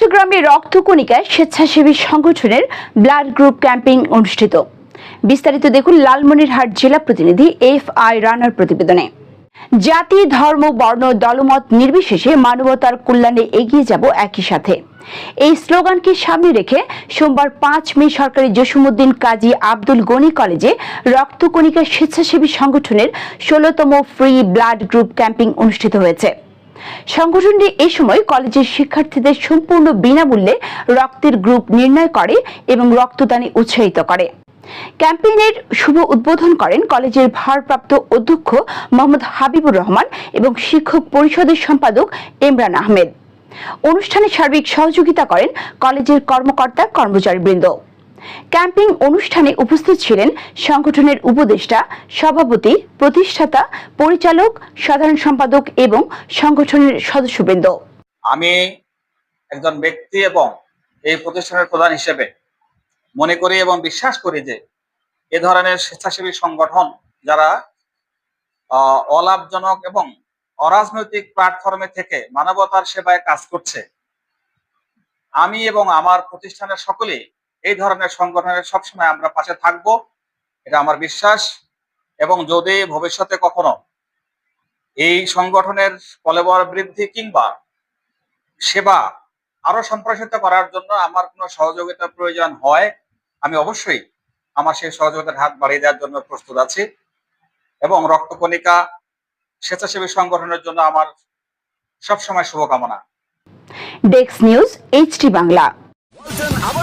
চট্টগ্রামে রক্তকণিকায় স্বেচ্ছাসেবী সংগঠনের ব্লাড গ্রুপ ক্যাম্পিং অনুষ্ঠিত। বিস্তারিত দেখুন লালমনিরহাট জেলা প্রতিনিধি এফ আই রানার প্রতিবেদনে। জাতি, ধর্ম, বর্ণ, দলমত নির্বিশেষে মানবতার কল্যাণে এগিয়ে যাব একই সাথে। এই স্লোগানকে সামনে রেখে সোমবার পাঁচ মে সরকারি জসিমুদ্দিন কাজী আব্দুল গনি কলেজে রক্তকণিকা স্বেচ্ছাসেবী সংগঠনের ষোলতম ফ্রি ব্লাড গ্রুপ ক্যাম্পিং অনুষ্ঠিত হয়েছে। সংগঠনটি এই সময় কলেজের শিক্ষার্থীদের সম্পূর্ণ বিনামূল্যে রক্তের গ্রুপ নির্ণয় করে এবং রক্তদানে উৎসাহিত করে। ক্যাম্পেইনের শুভ উদ্বোধন করেন কলেজের ভারপ্রাপ্ত অধ্যক্ষ মোহাম্মদ হাবিবুর রহমান এবং শিক্ষক পরিষদের সম্পাদক ইমরান আহমেদ। অনুষ্ঠানে সার্বিক সহযোগিতা করেন কলেজের কর্মকর্তা কর্মচারীবৃন্দ ক্যাম্পিং অনুষ্ঠানে উপস্থিত ছিলেন সংগঠনের উপদেষ্টা, সভাপতি, প্রতিষ্ঠাতা, পরিচালক, সাধারণ সম্পাদক এবং সংগঠনের সদস্যবৃন্দ। আমি একজন ব্যক্তি এবং এই প্রতিষ্ঠানের প্রধান হিসেবে মনে করি এবং বিশ্বাস করি যে এ ধরনের স্বেচ্ছাসেবী সংগঠন যারা অলাভজনক এবং অরাজনৈতিক প্ল্যাটফর্মে থেকে মানবতার সেবায় কাজ করছে, আমি এবং আমার প্রতিষ্ঠানের সকলেই এই ধরনের সংগঠনের সবসময় আমরা পাশে থাকব, এটা আমার বিশ্বাস। এবং যদি ভবিষ্যতে কখনো এই সংগঠনের কলেবর বৃদ্ধি কিংবা সেবা আরও সম্প্রসারিত করার জন্য আমার কোনো সহযোগিতার প্রয়োজন হয়, আমি অবশ্যই আমার সেই সহযোগিতার হাত বাড়িয়ে দেওয়ার জন্য প্রস্তুত আছি। এবং রক্তকণিকা স্বেচ্ছাসেবী সংগঠনের জন্য আমার সবসময় শুভকামনা। ডেক্স নিউজ এইচটি বাংলা।